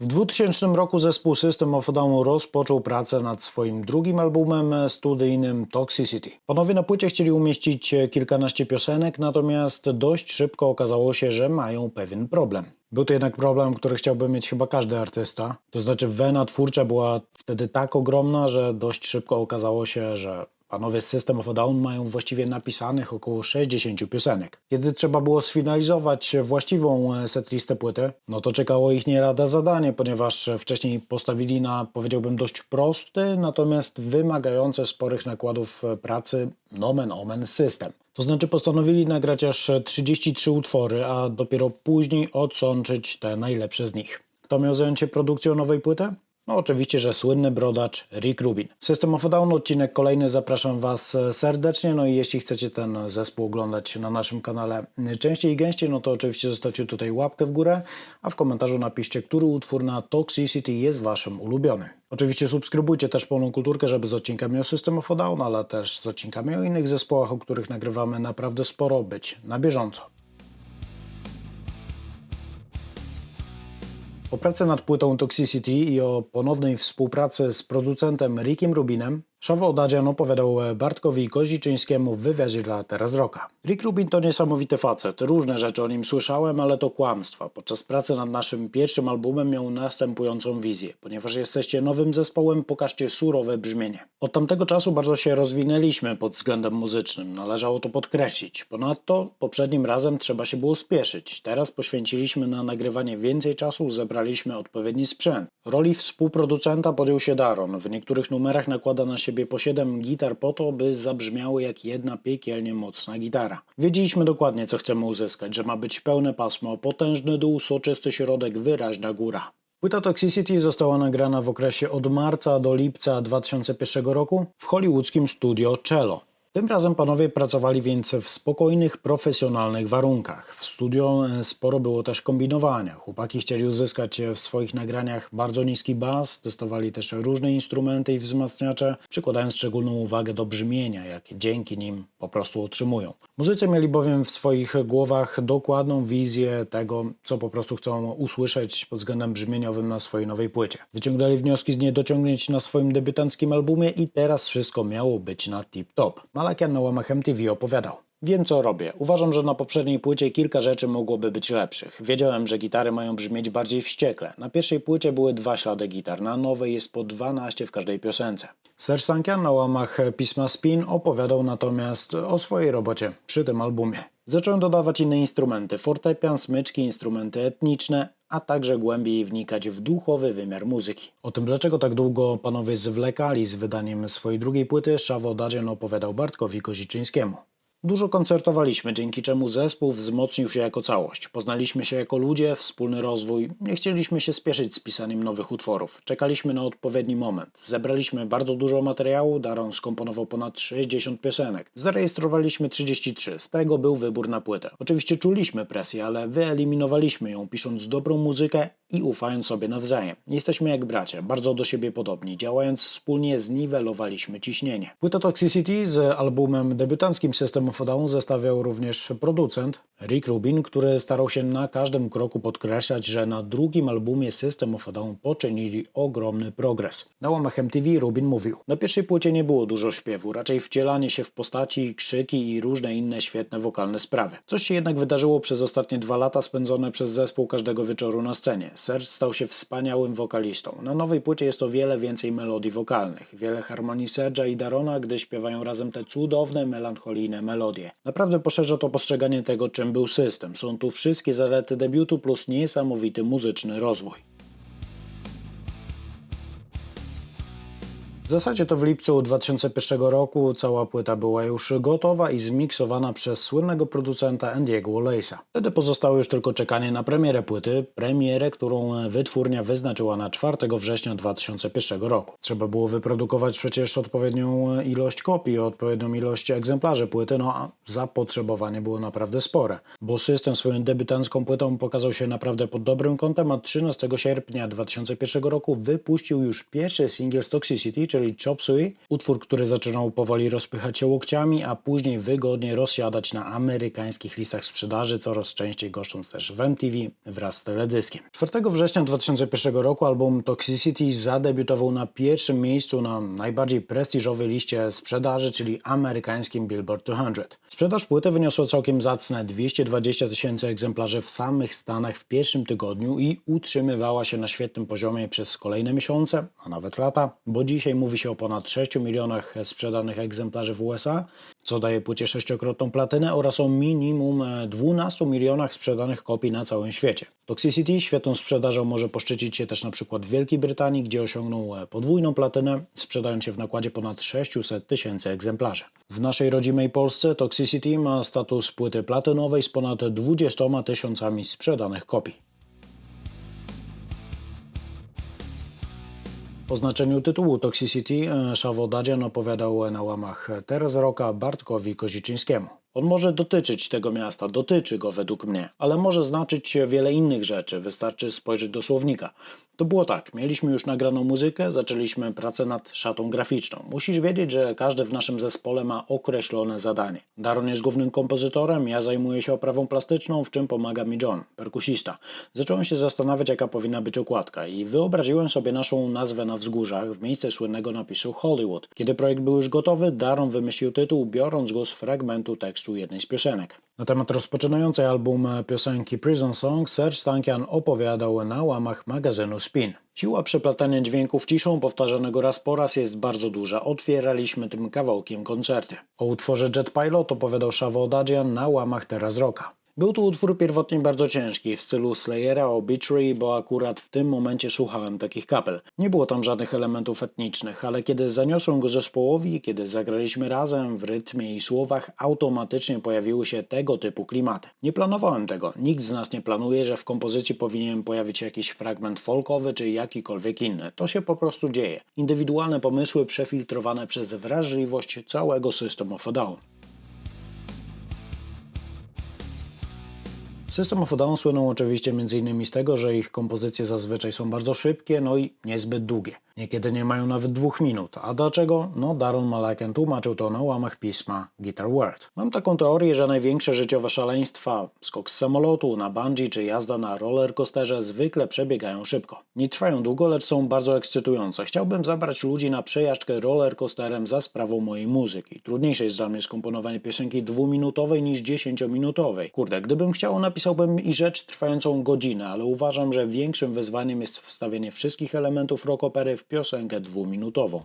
W 2000 roku zespół System of Down rozpoczął pracę nad swoim drugim albumem studyjnym Toxicity. Panowie na płycie chcieli umieścić kilkanaście piosenek, natomiast dość szybko okazało się, że mają pewien problem. Był to jednak problem, który chciałby mieć chyba każdy artysta. To znaczy wena twórcza była wtedy tak ogromna, że dość szybko okazało się, że Panowie z System of a Down mają właściwie napisanych około 60 piosenek. Kiedy trzeba było sfinalizować właściwą e, setlistę płyty, no to czekało ich nie lada zadanie, ponieważ wcześniej postawili na, powiedziałbym, dość prosty, natomiast wymagający sporych nakładów e, pracy nomen omen system. To znaczy postanowili nagrać aż 33 utwory, a dopiero później odsączyć te najlepsze z nich. Kto miał zająć się produkcją nowej płyty? No oczywiście, że słynny brodacz Rick Rubin. System of Down, odcinek kolejny, zapraszam Was serdecznie. No i jeśli chcecie ten zespół oglądać na naszym kanale częściej i gęściej, no to oczywiście zostawcie tutaj łapkę w górę, a w komentarzu napiszcie, który utwór na Toxicity jest Waszym ulubionym. Oczywiście subskrybujcie też Pełną Kulturkę, żeby z odcinkami o System of Down, ale też z odcinkami o innych zespołach, o których nagrywamy naprawdę sporo być na bieżąco. Po pracy nad płytą Toxicity i o ponownej współpracy z producentem Rickiem Rubinem, Szavo Dadzian opowiadał Bartkowi Koziczyńskiemu w wywiadzie dla Teraz Roka. Rick Rubin to niesamowity facet. Różne rzeczy o nim słyszałem, ale to kłamstwa. Podczas pracy nad naszym pierwszym albumem miał następującą wizję. Ponieważ jesteście nowym zespołem, pokażcie surowe brzmienie. Od tamtego czasu bardzo się rozwinęliśmy pod względem muzycznym. Należało to podkreślić. Ponadto poprzednim razem trzeba się było spieszyć. Teraz poświęciliśmy na nagrywanie więcej czasu, zebraliśmy odpowiedni sprzęt. Roli współproducenta podjął się Daron. W niektórych numerach nakłada na siebie po 7 gitar po to, by zabrzmiały jak jedna piekielnie mocna gitara. Wiedzieliśmy dokładnie, co chcemy uzyskać, że ma być pełne pasmo, potężny dół, soczysty środek, wyraźna góra. Płyta Toxicity została nagrana w okresie od marca do lipca 2001 roku w hollywoodzkim studio Cello. Tym razem panowie pracowali więc w spokojnych, profesjonalnych warunkach. W studio e, sporo było też kombinowania. Chłopaki chcieli uzyskać w swoich nagraniach bardzo niski bas, testowali też różne instrumenty i wzmacniacze, przykładając szczególną uwagę do brzmienia, jakie dzięki nim po prostu otrzymują. Muzycy mieli bowiem w swoich głowach dokładną wizję tego, co po prostu chcą usłyszeć pod względem brzmieniowym na swojej nowej płycie. Wyciągnęli wnioski z niedociągnięć na swoim debiutanckim albumie i teraz wszystko miało być na tip-top. Malakian na łamach MTV opowiadał. Wiem co robię. Uważam, że na poprzedniej płycie kilka rzeczy mogłoby być lepszych. Wiedziałem, że gitary mają brzmieć bardziej wściekle. Na pierwszej płycie były dwa ślady gitar, na nowej jest po 12 w każdej piosence. Serge Sankian na łamach pisma Spin opowiadał natomiast o swojej robocie przy tym albumie. Zacząłem dodawać inne instrumenty, fortepian, smyczki, instrumenty etniczne, a także głębiej wnikać w duchowy wymiar muzyki. O tym, dlaczego tak długo panowie zwlekali z wydaniem swojej drugiej płyty, Szavo Dadzian opowiadał Bartkowi Koziczyńskiemu. Dużo koncertowaliśmy, dzięki czemu zespół wzmocnił się jako całość. Poznaliśmy się jako ludzie, wspólny rozwój. Nie chcieliśmy się spieszyć z pisaniem nowych utworów. Czekaliśmy na odpowiedni moment. Zebraliśmy bardzo dużo materiału, Daron skomponował ponad 60 piosenek. Zarejestrowaliśmy 33, z tego był wybór na płytę. Oczywiście czuliśmy presję, ale wyeliminowaliśmy ją, pisząc dobrą muzykę i ufając sobie nawzajem. Jesteśmy jak bracia, bardzo do siebie podobni. Działając wspólnie zniwelowaliśmy ciśnienie. Płyta Toxicity z albumem debiutanckim System of a Down zestawiał również producent Rick Rubin, który starał się na każdym kroku podkreślać, że na drugim albumie System of Down poczynili ogromny progres. Na łamach MTV Rubin mówił: Na pierwszej płycie nie było dużo śpiewu, raczej wcielanie się w postaci, krzyki i różne inne świetne wokalne sprawy. Coś się jednak wydarzyło przez ostatnie dwa lata spędzone przez zespół każdego wieczoru na scenie. Serge stał się wspaniałym wokalistą. Na nowej płycie jest o wiele więcej melodii wokalnych, wiele harmonii Serge'a i Darona, gdy śpiewają razem te cudowne, melancholijne melodie. Naprawdę poszerza to postrzeganie tego, czym był system. Są tu wszystkie zalety debiutu plus niesamowity muzyczny rozwój. W zasadzie to w lipcu 2001 roku cała płyta była już gotowa i zmiksowana przez słynnego producenta Andiego Wallace'a. Wtedy pozostało już tylko czekanie na premierę płyty, premierę, którą wytwórnia wyznaczyła na 4 września 2001 roku. Trzeba było wyprodukować przecież odpowiednią ilość kopii, odpowiednią ilość egzemplarzy płyty, no a zapotrzebowanie było naprawdę spore, bo system swoją debiutancką płytą pokazał się naprawdę pod dobrym kątem, a 13 sierpnia 2001 roku wypuścił już pierwszy singiel z Toxicity, czyli Chop Suey, utwór, który zaczynał powoli rozpychać się łokciami, a później wygodnie rozsiadać na amerykańskich listach sprzedaży, coraz częściej goszcząc też w MTV wraz z teledyskiem. 4 września 2001 roku album Toxicity zadebiutował na pierwszym miejscu na najbardziej prestiżowej liście sprzedaży, czyli amerykańskim Billboard 200. Sprzedaż płyty wyniosła całkiem zacne 220 tysięcy egzemplarzy w samych Stanach w pierwszym tygodniu i utrzymywała się na świetnym poziomie przez kolejne miesiące, a nawet lata, bo dzisiaj mówi się o ponad 6 milionach sprzedanych egzemplarzy w USA, co daje płycie sześciokrotną platynę oraz o minimum 12 milionach sprzedanych kopii na całym świecie. Toxicity świetną sprzedażą może poszczycić się też przykład w Wielkiej Brytanii, gdzie osiągnął podwójną platynę, sprzedając się w nakładzie ponad 600 tysięcy egzemplarzy. W naszej rodzimej Polsce Toxicity ma status płyty platynowej z ponad 20 tysiącami sprzedanych kopii. Po znaczeniu tytułu Toxicity Szavo Dadzian opowiadał na łamach Teraz Roka Bartkowi Koziczyńskiemu. On może dotyczyć tego miasta, dotyczy go według mnie, ale może znaczyć wiele innych rzeczy, wystarczy spojrzeć do słownika. To było tak, mieliśmy już nagraną muzykę, zaczęliśmy pracę nad szatą graficzną. Musisz wiedzieć, że każdy w naszym zespole ma określone zadanie. Daron jest głównym kompozytorem, ja zajmuję się oprawą plastyczną, w czym pomaga mi John, perkusista. Zacząłem się zastanawiać, jaka powinna być okładka i wyobraziłem sobie naszą nazwę na wzgórzach w miejsce słynnego napisu Hollywood. Kiedy projekt był już gotowy, Daron wymyślił tytuł, biorąc go z fragmentu tekstu jednej z piosenek. Na temat rozpoczynającej album piosenki Prison Song Serge Tankian opowiadał na łamach magazynu Spin. Siła przeplatania dźwięków ciszą powtarzanego raz po raz jest bardzo duża. Otwieraliśmy tym kawałkiem koncerty. O utworze Jet Pilot opowiadał Shavo Odadzian na łamach Teraz Rocka. Był to utwór pierwotnie bardzo ciężki, w stylu Slayera, Obituary, bo akurat w tym momencie słuchałem takich kapel. Nie było tam żadnych elementów etnicznych, ale kiedy zaniosłem go zespołowi, kiedy zagraliśmy razem w rytmie i słowach, automatycznie pojawiły się tego typu klimaty. Nie planowałem tego, nikt z nas nie planuje, że w kompozycji powinien pojawić się jakiś fragment folkowy czy jakikolwiek inny. To się po prostu dzieje. Indywidualne pomysły przefiltrowane przez wrażliwość całego systemu of a Down. System of Down słyną oczywiście m.in. z tego, że ich kompozycje zazwyczaj są bardzo szybkie, no i niezbyt długie. Niekiedy nie mają nawet dwóch minut. A dlaczego? No Daron Malakian tłumaczył to na łamach pisma Guitar World. Mam taką teorię, że największe życiowe szaleństwa, skok z samolotu na bungee czy jazda na rollercoasterze zwykle przebiegają szybko. Nie trwają długo, lecz są bardzo ekscytujące. Chciałbym zabrać ludzi na przejażdżkę rollercoasterem za sprawą mojej muzyki. Trudniejsze jest dla mnie skomponowanie piosenki dwuminutowej niż dziesięciominutowej. Kurde, gdybym chciał napisałbym i rzecz trwającą godzinę, ale uważam, że większym wyzwaniem jest wstawienie wszystkich elementów rockopery w piosenkę dwuminutową.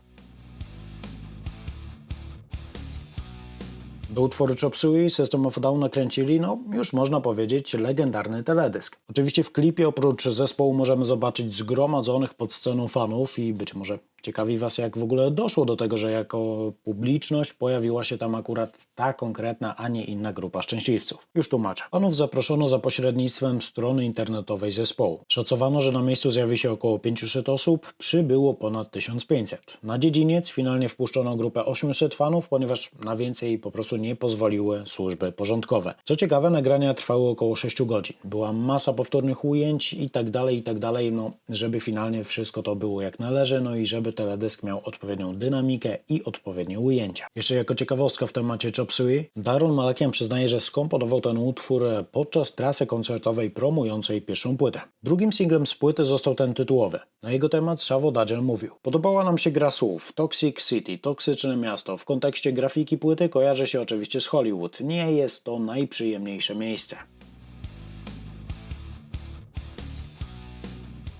Do utworu Chop Suey System of Down nakręcili, no już można powiedzieć, legendarny teledysk. Oczywiście w klipie oprócz zespołu możemy zobaczyć zgromadzonych pod sceną fanów i być może Ciekawi Was, jak w ogóle doszło do tego, że jako publiczność pojawiła się tam akurat ta konkretna, a nie inna grupa szczęśliwców. Już tłumaczę. Panów zaproszono za pośrednictwem strony internetowej zespołu. Szacowano, że na miejscu zjawi się około 500 osób, przybyło ponad 1500. Na dziedziniec finalnie wpuszczono grupę 800 fanów, ponieważ na więcej po prostu nie pozwoliły służby porządkowe. Co ciekawe, nagrania trwały około 6 godzin. Była masa powtórnych ujęć i tak dalej, i tak dalej, no żeby finalnie wszystko to było jak należy, no i żeby teledysk miał odpowiednią dynamikę i odpowiednie ujęcia. Jeszcze jako ciekawostka w temacie Chop Suey, Daron Malakian przyznaje, że skomponował ten utwór podczas trasy koncertowej promującej pierwszą płytę. Drugim singlem z płyty został ten tytułowy. Na jego temat Shavo Dadziel mówił. Podobała nam się gra słów Toxic City, toksyczne miasto. W kontekście grafiki płyty kojarzy się oczywiście z Hollywood. Nie jest to najprzyjemniejsze miejsce.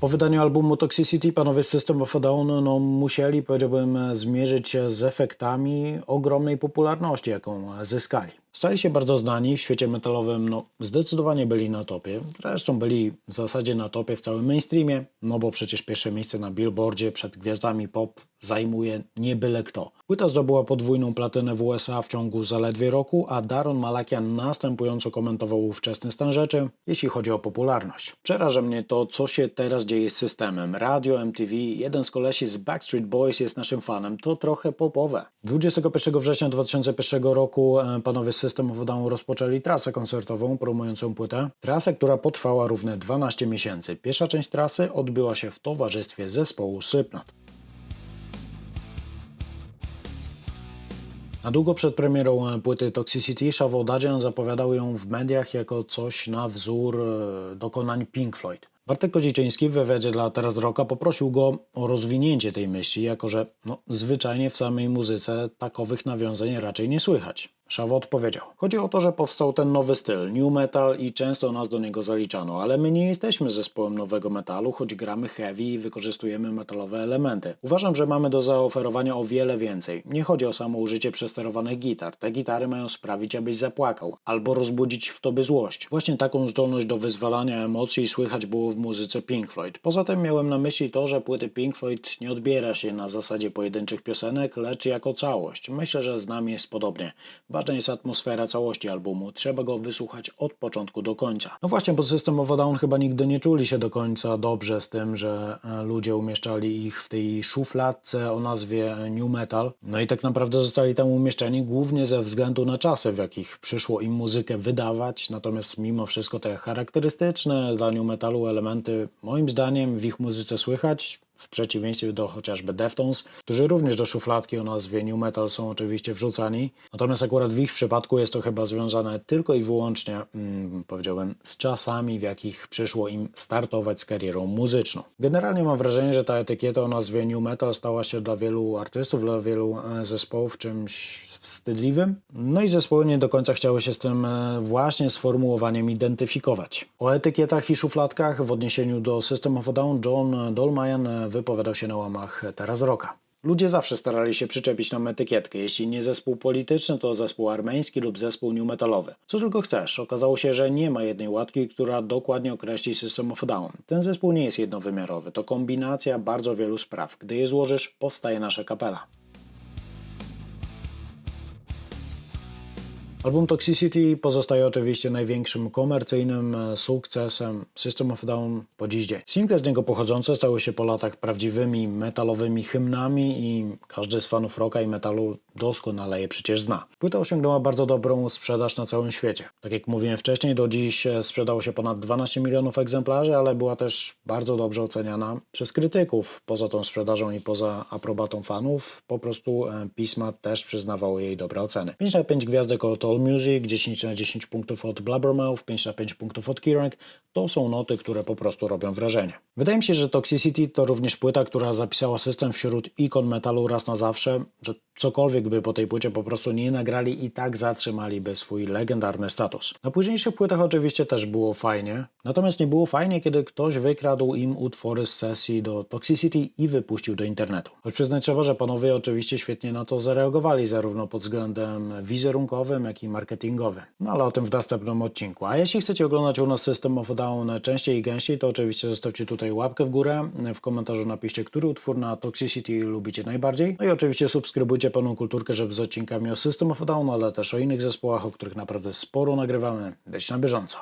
Po wydaniu albumu Toxicity panowie System of a Down no, musieli, powiedziałbym, zmierzyć się z efektami ogromnej popularności, jaką zyskali. Stali się bardzo znani w świecie metalowym, no zdecydowanie byli na topie. Zresztą byli w zasadzie na topie w całym mainstreamie, no bo przecież pierwsze miejsce na billboardzie przed gwiazdami pop zajmuje nie byle kto. Płyta zdobyła podwójną platynę w USA w ciągu zaledwie roku, a Daron Malakian następująco komentował ówczesny stan rzeczy, jeśli chodzi o popularność. Przeraża mnie to, co się teraz dzieje z systemem. Radio, MTV, jeden z kolesi z Backstreet Boys jest naszym fanem. To trochę popowe. 21 września 2001 roku e, panowie z System of a Down rozpoczęli trasę koncertową promującą płytę. Trasę, która potrwała równe 12 miesięcy. Pierwsza część trasy odbyła się w towarzystwie zespołu Slipknot. Na długo przed premierą płyty Toxicity Shaw Odadzian zapowiadał ją w mediach jako coś na wzór e, dokonań Pink Floyd. Bartek Koziczyński w wywiadzie dla Teraz Rocka poprosił go o rozwinięcie tej myśli, jako że no, zwyczajnie w samej muzyce takowych nawiązań raczej nie słychać. Szawo odpowiedział. Chodzi o to, że powstał ten nowy styl, new metal i często nas do niego zaliczano, ale my nie jesteśmy zespołem nowego metalu, choć gramy heavy i wykorzystujemy metalowe elementy. Uważam, że mamy do zaoferowania o wiele więcej. Nie chodzi o samo użycie przesterowanych gitar. Te gitary mają sprawić, abyś zapłakał, albo rozbudzić w tobie złość. Właśnie taką zdolność do wyzwalania emocji słychać było w muzyce Pink Floyd. Poza tym miałem na myśli to, że płyty Pink Floyd nie odbiera się na zasadzie pojedynczych piosenek, lecz jako całość. Myślę, że z nami jest podobnie. Ważna jest atmosfera całości albumu. Trzeba go wysłuchać od początku do końca. No właśnie, bo System of Down chyba nigdy nie czuli się do końca dobrze z tym, że e, ludzie umieszczali ich w tej szufladce o nazwie New Metal. No i tak naprawdę zostali tam umieszczeni głównie ze względu na czasy, w jakich przyszło im muzykę wydawać. Natomiast mimo wszystko te charakterystyczne dla New Metalu elementy, moim zdaniem, w ich muzyce słychać. W przeciwieństwie do chociażby Deftones, którzy również do szufladki o nazwie New Metal są oczywiście wrzucani. Natomiast akurat w ich przypadku jest to chyba związane tylko i wyłącznie, mm, powiedziałbym, z czasami, w jakich przyszło im startować z karierą muzyczną. Generalnie mam wrażenie, że ta etykieta o nazwie New Metal stała się dla wielu artystów, dla wielu e, zespołów czymś wstydliwym. No i zespoły nie do końca chciały się z tym e, właśnie sformułowaniem identyfikować. O etykietach i szufladkach w odniesieniu do System of a Down John Dolmayan e, wypowiadał się na łamach Teraz Rocka. Ludzie zawsze starali się przyczepić nam etykietkę. Jeśli nie zespół polityczny, to zespół armeński lub zespół new metalowy. Co tylko chcesz. Okazało się, że nie ma jednej łatki, która dokładnie określi System of Down. Ten zespół nie jest jednowymiarowy. To kombinacja bardzo wielu spraw. Gdy je złożysz, powstaje nasza kapela. Album Toxicity pozostaje oczywiście największym komercyjnym e, sukcesem System of Down po dziś dzień. Single z niego pochodzące stały się po latach prawdziwymi metalowymi hymnami i każdy z fanów rocka i metalu doskonale je przecież zna. Płyta osiągnęła bardzo dobrą sprzedaż na całym świecie. Tak jak mówiłem wcześniej, do dziś e, sprzedało się ponad 12 milionów egzemplarzy, ale była też bardzo dobrze oceniana przez krytyków. Poza tą sprzedażą i poza aprobatą fanów, po prostu e, pisma też przyznawały jej dobre oceny. 5 na 5 gwiazdek od All Music, 10 na 10 punktów od Blabbermouth, 5 na 5 punktów od Kierank to są noty, które po prostu robią wrażenie. Wydaje mi się, że Toxicity to również płyta, która zapisała system wśród ikon metalu raz na zawsze, że cokolwiek by po tej płycie po prostu nie nagrali i tak zatrzymaliby swój legendarny status. Na późniejszych płytach oczywiście też było fajnie, natomiast nie było fajnie, kiedy ktoś wykradł im utwory z sesji do Toxicity i wypuścił do internetu. Choć przyznać trzeba, że panowie oczywiście świetnie na to zareagowali, zarówno pod względem wizerunkowym, jak i marketingowym. No ale o tym w następnym odcinku. A jeśli chcecie oglądać u nas System of Down częściej i gęściej, to oczywiście zostawcie tutaj łapkę w górę, w komentarzu napiszcie, który utwór na Toxicity lubicie najbardziej. No i oczywiście subskrybujcie pełną kulturkę, żeby z odcinkami o System of Down, ale też o innych zespołach, o których naprawdę sporo nagrywamy, być na bieżąco.